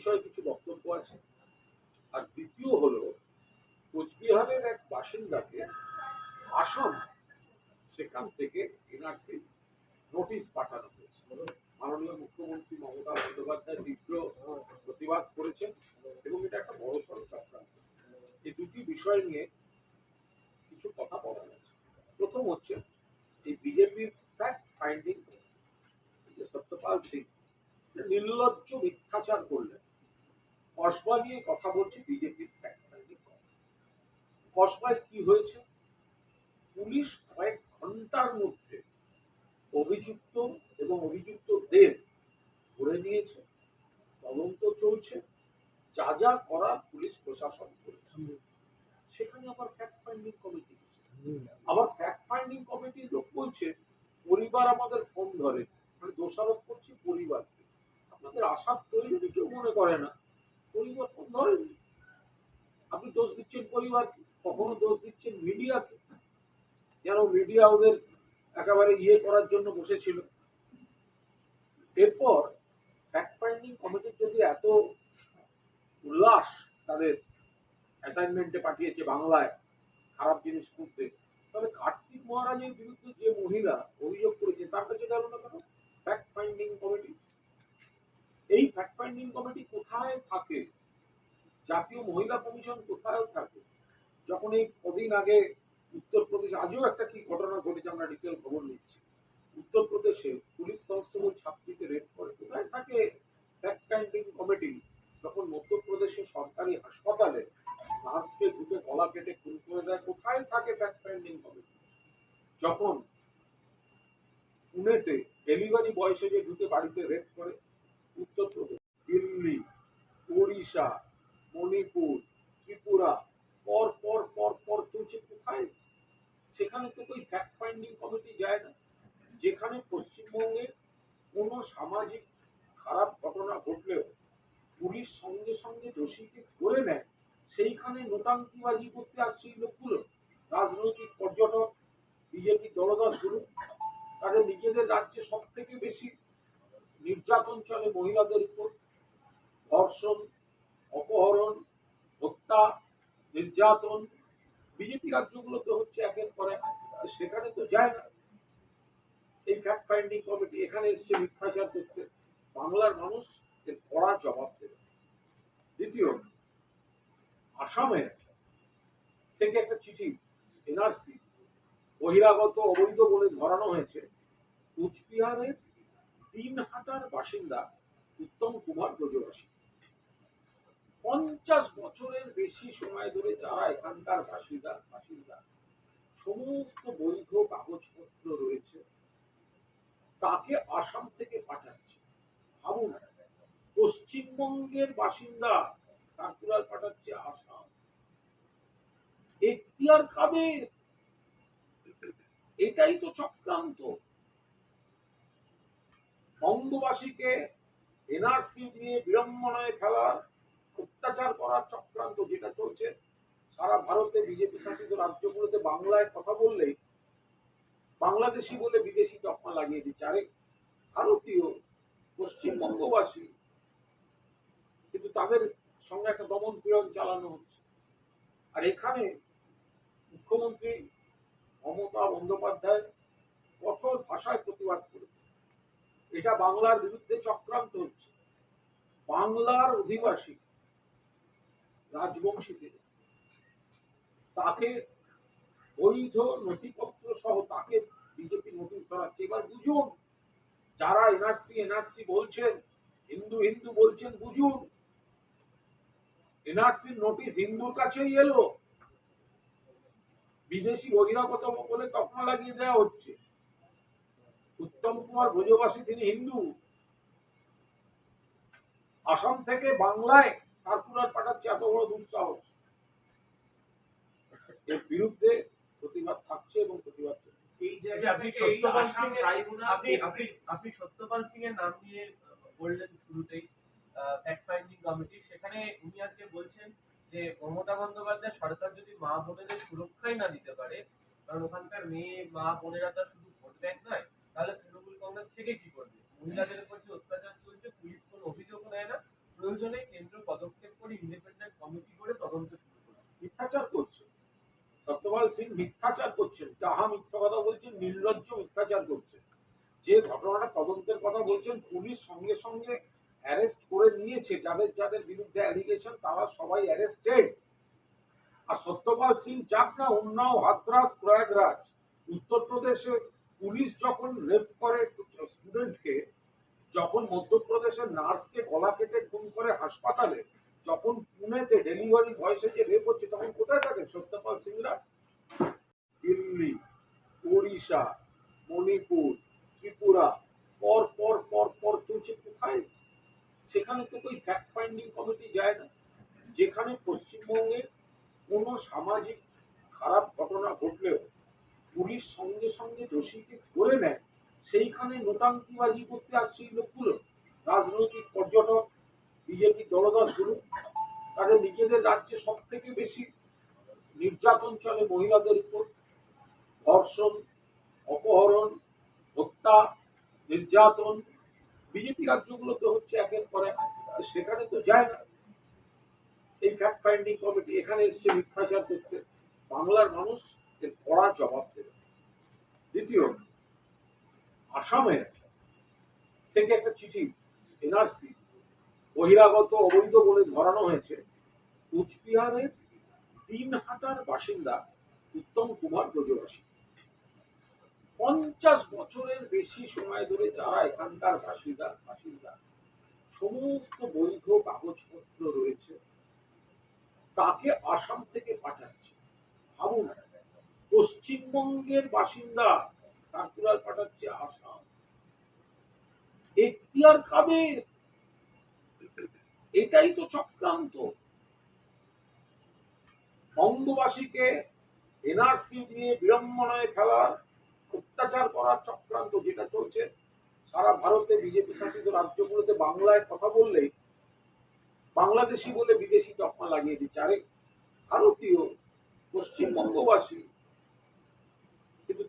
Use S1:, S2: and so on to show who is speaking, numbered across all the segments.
S1: বিষয়ে কিছু বক্তব্য আছে। আর দ্বিতীয় হলো, কোচবিহারের এক বাসিন্দাকে আসাম সেখান থেকে এনআরসি নোটিশ পাঠানো হয়েছে। মাননীয় মুখ্যমন্ত্রী মমতা বন্দ্যোপাধ্যায় তীব্র প্রতিবাদ করেছেন এবং এটা একটা বড় সরকার এই দুটি বিষয় নিয়ে কিছু কথা বলা হয়েছে প্রথম হচ্ছে, এই বিজেপির ফ্যাক্ট ফাইন্ডিং সত্যপাল সিং, নির্লজ্জ মিথ্যাচার করলেন। কসবা নিয়ে কথা বলছে বিজেপির কসবায় কি হয়েছে? পুলিশ কয়েক ঘণ্টার মধ্যে অভিযুক্ত এবং অভিযুক্তদের ধরে নিয়েছে, তদন্ত চলছে, যা যা করার পুলিশ প্রশাসন করেছে। সেখানে আবার ফ্যাক্ট ফাইন্ডিং কমিটি আবার ফ্যাক্ট ফাইন্ডিং কমিটির লোক বলছে, পরিবার আমাদের ফোন ধরে। মানে দোষারোপ করছি পরিবারকে। আপনাদের আশার প্রয়োজনে কেউ মনে করে না। পরিবার ধরেনি। আপনি দোষ দিচ্ছেন পরিবারকে, কখনো দোষ দিচ্ছেন মিডিয়াকে। যেন মিডিয়া ওদের একেবারে ইয়ে করার জন্য বসেছিল? এরপর ফ্যাক্ট ফাইন্ডিং কমিটির যদি এত উল্লাস তাদের অ্যাসাইনমেন্টে পাঠিয়েছে বাংলায় খারাপ জিনিস খুঁজতে, তাহলে কার্তিক মহারাজের বিরুদ্ধে যে মহিলা অভিযোগ করেছে, তার কাছে গেল কেন? এই ফ্যাক্ট ফাইন্ডিং কমিটি কোথায় থাকে? জাতীয় মহিলা কমিশন কোথায় থাকে? যখন এই কদিন আগে উত্তরপ্রদেশ, আজও একটা কি ঘটনা ঘটেছে আমরা ডিটেল খবর নিচ্ছি। উত্তরপ্রদেশে পুলিশ কনস্টেবল ছাত্রীকে রেপ করে। কোথায় থাকে ফ্যাক্ট ফাইন্ডিং কমিটি যখন মধ্যপ্রদেশের সরকারি হাসপাতালে নার্সকে ঢুকে গলা কেটে খুন করে দেয়, কোথায় থাকে ফ্যাক্ট ফাইন্ডিং কমিটি যখন পুনেতে ডেলিভারি বয়সে যে ঢুকে বাড়িতে রেপ করে উত্তরপ্রদেশ, দিল্লি, ওড়িশা, মণিপুর, ত্রিপুরা, পর পর পর পর চলছে কোথায়? সেখানে তো ওই ফ্যাক্ট ফাইন্ডিং কমিটি যায় না। যেখানে পশ্চিমবঙ্গে কোনো সামাজিক খারাপ ঘটনা ঘটলেও পুলিশ সঙ্গে সঙ্গে দোষীকে ধরে নেয়, সেইখানে নোটাঙ্কিবাজি করতে আসছে এই লোকগুলো। রাজনৈতিক পর্যটক, বিজেপি দলদাসগুলো তাদের নিজেদের রাজ্যে সব থেকে বেশি নির্যাতন চলে মহিলাদের উপর। ধর্ষণ, অপহরণ, হত্যা, নির্যাতন। বিজেপি রাজ্যগুলোতে হচ্ছে একের পর এক। সেখানে তো যায় না। এই ফ্যাক্ট ফাইন্ডিং কমিটি এখানে এসছে মিথ্যাচার করতে। বাংলার মানুষ এর কড়া জবাব দেবে। দ্বিতীয়, আসামের থেকে একটা চিঠি, এনআরসি, বহিরাগত অবৈধ বলে ধরানো হয়েছে। কুচবিহারের দিনহাটার বাসিন্দা উত্তম কুমার ব্রজবাসী। পঞ্চাশ বছরের বেশি সময় ধরে যারা এখানকার বাসিন্দা বাসিন্দা, সমস্ত বৈধ কাগজপত্র রয়েছে, তাকে আসাম থেকে পাঠাচ্ছে। ভাবুন, পশ্চিমবঙ্গের বাসিন্দা সার্কুলার পাঠাচ্ছে আসাম। এখতিয়ার কাদের? এটাই তো চক্রান্ত। বঙ্গবাসীকে এনআরসি দিয়ে বিড়ম্বনায় ফেলার অত্যাচার করার চক্রান্ত যেটা চলছে, সারা ভারতে বিজেপি শাসিত রাজ্যগুলোতে বাংলায় কথা বললেই বাংলাদেশি বলে বিদেশি তকমা লাগিয়ে দিচ্ছে। আরে ভারতীয় পশ্চিমবঙ্গবাসী কিন্তু তাদের সঙ্গে একটা দমন পীড়ন চালানো হচ্ছে। আর এখানে মুখ্যমন্ত্রী মমতা বন্দ্যোপাধ্যায় কঠোর ভাষায় প্রতিবাদ করেছে এটা বাংলার বিরুদ্ধে চক্রান্ত হচ্ছে। বাংলার অধিবাসী রাজবংশীদের, তাকে বৈধ নথিপত্র সহ তাকে বিজেপি নোটিশ ধরাচ্ছে। এবার বুঝুন, যারা এনআরসি এনআরসি বলছেন, হিন্দু হিন্দু বলছেন, বুঝুন এনআরসির নোটিশ হিন্দুর কাছেই এলো। বিদেশি বহিরাগত বলে তকমা লাগিয়ে দেওয়া হচ্ছে। উত্তম কুমার ব্রজবাসী তিনি হিন্দু। আসাম থেকে বাংলায় সার্কুলার পাঠাচ্ছে এত বড় দুঃসাহস। এর বিরুদ্ধে প্রতিবাদ থাকছে এবং প্রতিবাদ চলছে।
S2: এই যে
S3: যে আপনি সত্যপাল সিং এর- আপনি আপনি আপনি সত্যপাল সিং এর নাম নিয়ে বললেন শুরুতেই ফ্যাক্ট ফাইন্ডিং কমিটি সেখানে উনি আজকে বলছেন যে মমতা বন্দ্যোপাধ্যায় সরকার যদি মা বোনেদের সুরক্ষাই না দিতে পারে কারণ ওখানকার মেয়ে মা বোনেরা তো শুধু ভোট ব্যাংক নয় তাহলে তৃণমূল কংগ্রেস থেকে কি করবে? মহিলাদের উপর যে অত্যাচার চলছে, পুলিশ কোনো অভিযোগ নেয় না। প্রয়োজনে কেন্দ্র পদক্ষেপ করে ইন্ডিপেন্ডেন্ট কমিটি করে তদন্ত শুরু করবে
S1: মিথ্যাচার করছে। সত্যপাল সিং মিথ্যাচার করছেন। তাহা মিথ্যা কথা বলছেন, নির্লজ্জ মিথ্যাচার করছেন যে ঘটনাটা তদন্তের কথা বলছেন, পুলিশ সঙ্গে সঙ্গে অ্যারেস্ট করে নিয়েছে। যাদের যাদের বিরুদ্ধে অ্যালিগেশন তারা সবাই অ্যারেস্টেড আর সত্যপাল সিং চাকনা উন্নাও, হাতরাস, প্রয়াগরাজ, উত্তরপ্রদেশে পুলিশ যখন রেপ করে স্টুডেন্টকে যখন মধ্যপ্রদেশের নার্সকে গলা কেটে খুন করে হাসপাতালে, যখন পুনেতে ডেলিভারি ভয়েসে যে রেপ হচ্ছে, তখন কোথায় থাকে সত্যপাল সিংরা? দিল্লি, ওড়িশা, মণিপুর, ত্রিপুরা। পর পর পর পর চলছে কোথায়? সেখানে তো ওই ফ্যাক্ট ফাইন্ডিং কমিটি যায় না। যেখানে পশ্চিমবঙ্গে কোনো সামাজিক খারাপ ঘটনা ঘটলেও পুলিশ সঙ্গে সঙ্গে দোষীকে ধরে নেয়। সেইখানে নোটাঙ্কিবাজি করতে আসছে এই লোকগুলো। রাজনৈতিক পর্যটক, বিজেপি দলদাসগুলো তাদের নিজেদের রাজ্যে সব থেকে বেশি নির্যাতন চলে মহিলাদের উপর। ধর্ষণ, অপহরণ, হত্যা, নির্যাতন। বিজেপি রাজ্যগুলোতে হচ্ছে একের পর এক। সেখানে তো যায় না। এই ফ্যাক্ট ফাইন্ডিং কমিটি এখানে এসছে মিথ্যাচার করতে। বাংলার মানুষ এর কড়া জবাব দেবে। দ্বিতীয় আসামে থেকে একটা চিঠি, এনআরসি, বহিরাগত অবৈধ বলে ধরানো হয়েছে। কুচবিহারের দিনহাটার বাসিন্দা উত্তম কুমার ব্রজবাসী। পঞ্চাশ বছরের বেশি সময় ধরে যারা এখানকার বাসিন্দা বাসিন্দা, সমস্ত বৈধ কাগজপত্র রয়েছে, তাকে আসাম থেকে পাঠাচ্ছে। ভাবুন পশ্চিমবঙ্গের বাসিন্দা সার্কুলার পাঠাচ্ছে আসাম। এখতিয়ার কাদের? এটাই তো চক্রান্ত। বঙ্গবাসীকে এনআরসি দিয়ে বিড়ম্বনায় ফেলার, অত্যাচার করার চক্রান্ত যেটা চলছে, সারা ভারতে বিজেপি শাসিত রাজ্যগুলোতে বাংলায় কথা বললেই বাংলাদেশি বলে বিদেশি তকমা লাগিয়ে দিচ্ছে। আরে ভারতীয় পশ্চিমবঙ্গবাসী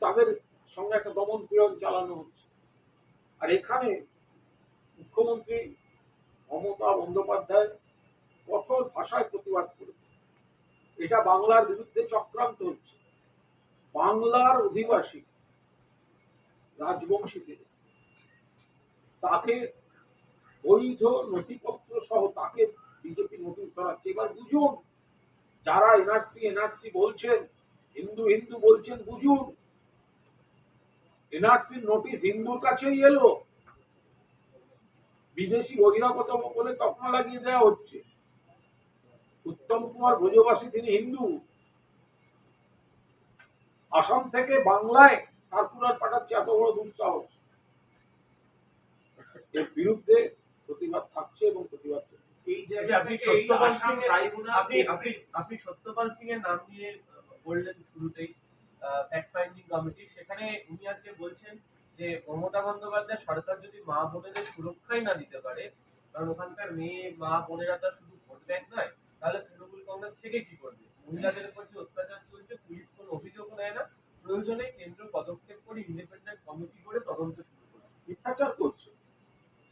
S1: তাদের সঙ্গে একটা দমন পীড়ন চালানো হচ্ছে। আর এখানে মুখ্যমন্ত্রী মমতা বন্দ্যোপাধ্যায় কঠোর ভাষায় প্রতিবাদ করেছে এটা বাংলার বিরুদ্ধে চক্রান্ত হচ্ছে। বাংলার অধিবাসী রাজবংশীদের, তাকে বৈধ নথিপত্র সহ তাকে বিজেপি নোটিশ ধরাচ্ছে। এবার বুঝুন, যারা এনআরসি এনআরসি বলছেন, হিন্দু হিন্দু বলছেন, বুঝুন। এনআরসির নোটিশ হিন্দুর কাছেই এলো। বিদেশি বহিরাগত বলে তকমা লাগিয়ে দেওয়া হচ্ছে। উত্তম কুমার ব্রজবাসী তিনি হিন্দু। আসাম থেকে বাংলায় সার্কুলার পাঠাচ্ছে এত বড় দুঃসাহস। এর বিরুদ্ধে প্রতিবাদ থাকছে এবং প্রতিবাদ
S3: এই আপনি
S2: আপনি
S3: সত্যপাল সিং এর নাম নিয়ে বললেন শুরুতেই। ফ্যাক্ট ফাইন্ডিং কমিটি সেখানে উনি আজকে বলছেন যে মমতা বন্দ্যোপাধ্যায় সরকার যদি মা বোনেদের সুরক্ষাই না দিতে পারে, কারণ ওখানকার মেয়ে, মা বোনেরা তো শুধু ভোট ব্যাংক নয়, তাহলে তৃণমূল কংগ্রেস থেকে কি করবে? মহিলাদের উপর যে অত্যাচার চলছে, পুলিশ কোনো অভিযোগ নেয় না, প্রয়োজনে কেন্দ্র পদক্ষেপ করে ইন্ডিপেন্ডেন্ট কমিটি করে তদন্ত শুরু করবে।
S1: মিথ্যাচার করছে।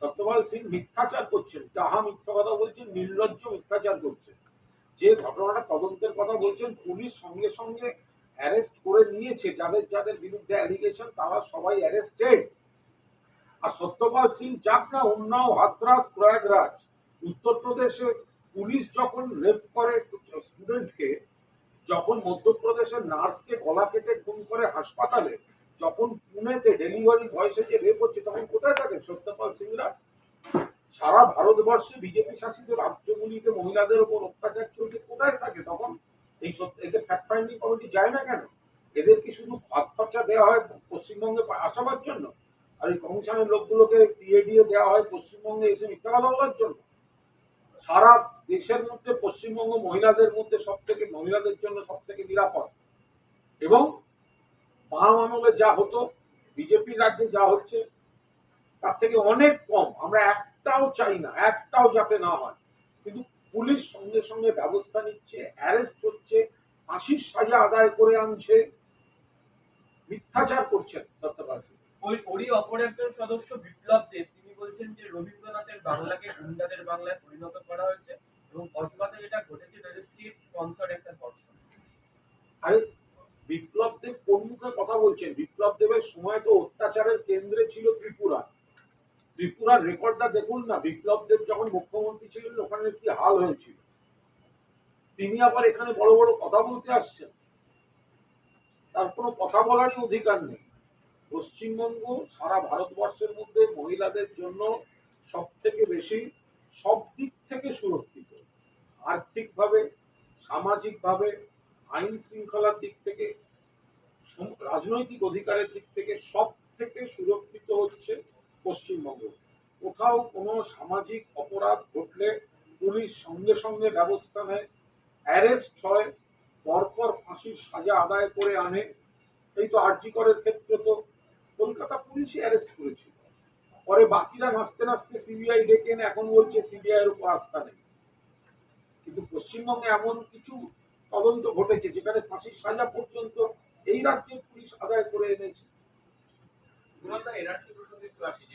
S1: সত্যপাল সিং মিথ্যাচার করছেন তাহা মিথ্যা কথা বলছেন নির্লজ্জ মিথ্যাচার করছেন যে ঘটনাটা তদন্তের কথা বলছেন, পুলিশ সঙ্গে সঙ্গে অ্যারেস্ট করে নিয়েছে, যাদের যাদের বিরুদ্ধে অ্যালিগেশন তারা সবাই অ্যারেস্টেড আর সত্যপাল সিং চাকনা উন্নাও, হাতরাস, প্রয়াগরাজ, উত্তরপ্রদেশে পুলিশ যখন রেপ করে স্টুডেন্টকে যখন মধ্যপ্রদেশের নার্সকে গলা কেটে খুন করে হাসপাতালে, যখন পুনেতে ডেলিভারি ভয়েসে যে রেপ হচ্ছে, তখন কোথায় থাকে সত্যপাল সিংরা? সারা ভারতবর্ষে বিজেপি শাসিত রাজ্যগুলিতে মহিলাদের উপর অত্যাচার চলছে, কোথায় থাকে তখন? এই এদের ফ্যাক্ট ফাইন্ডিং কমিটি যায় না কেন? এদের কি শুধু ভাত খরচা দেওয়া হয় পশ্চিমবঙ্গে আসাবার জন্য? আর এই কমিশনের লোকগুলোকে দিয়ে দেওয়া হয় পশ্চিমবঙ্গে এসে মিথ্যা কথা বলার জন্য? সারা দেশের মধ্যে পশ্চিমবঙ্গ মহিলাদের মধ্যে সব থেকে মহিলাদের জন্য সব থেকে নিরাপদ। এবং বাম যা হতো বিজেপি রাজ্যে যা হচ্ছে, তার থেকে অনেক কম। আমরা একটাও চাই না, একটাও যাতে না হয়। কিন্তু পুলিশ সঙ্গে সঙ্গে ব্যবস্থা নিচ্ছে অ্যারেস্ট হচ্ছে ফাঁসির সাজা আদায় করে আনছে। মিথ্যাচার করছেন সত্যপাল সিং।
S3: ওই ওরই অপর একজন সদস্য বিপ্লব দেব। তিনি বলছেন যে রবীন্দ্রনাথের বাংলাকে গুন্ডাদের বাংলায় পরিণত করা হয়েছে এবং কসবাতে যেটা ঘটেছে এটা স্টেট স্পন্সর একটা ধর্ষণ।
S1: আরে বিপ্লব দেব কোন মুখে কথা বলছেন? বিপ্লব দেবের সময় তো অত্যাচারের কেন্দ্রে ছিল ত্রিপুরা। ত্রিপুরার রেকর্ডটা দেখুন না, বিপ্লব দেব যখন মুখ্যমন্ত্রী ছিলেন, ওখানে কি হাল হয়েছিল? তিনি আবার এখানে বড় বড় কথা বলতে আসছেন। তার কোনো কথা বলারই অধিকার নেই। পশ্চিমবঙ্গ সারা ভারতবর্ষের মধ্যে মহিলাদের জন্য সব থেকে বেশি, সব দিক থেকে সুরক্ষিত। আর্থিকভাবে, সামাজিকভাবে, আইন শৃঙ্খলার দিক থেকে রাজনৈতিক অধিকারের দিক থেকে সব থেকে সুরক্ষিত হচ্ছে পশ্চিমবঙ্গ। কোথাও কোনো সামাজিক অপরাধ ঘটলে পুলিশ সঙ্গে সঙ্গে ব্যবস্থা নেয়, অ্যারেস্ট হয় পরপর ফাঁসির সাজা আদায় করে আনে। এই তো আরজি করের ক্ষেত্রে তো। কলকাতা পুলিশই অ্যারেস্ট করেছিল পরে বাকিরা নাচতে নাচতে সিবিআই ডেকে এনে এখন বলছে সিবিআই এর উপর আস্থা নেই। কিন্তু পশ্চিমবঙ্গে এমন কিছু তদন্ত ঘটেছে যেখানে ফাঁসির সাজা পর্যন্ত এই রাজ্যের পুলিশ আদায় করে এনেছে।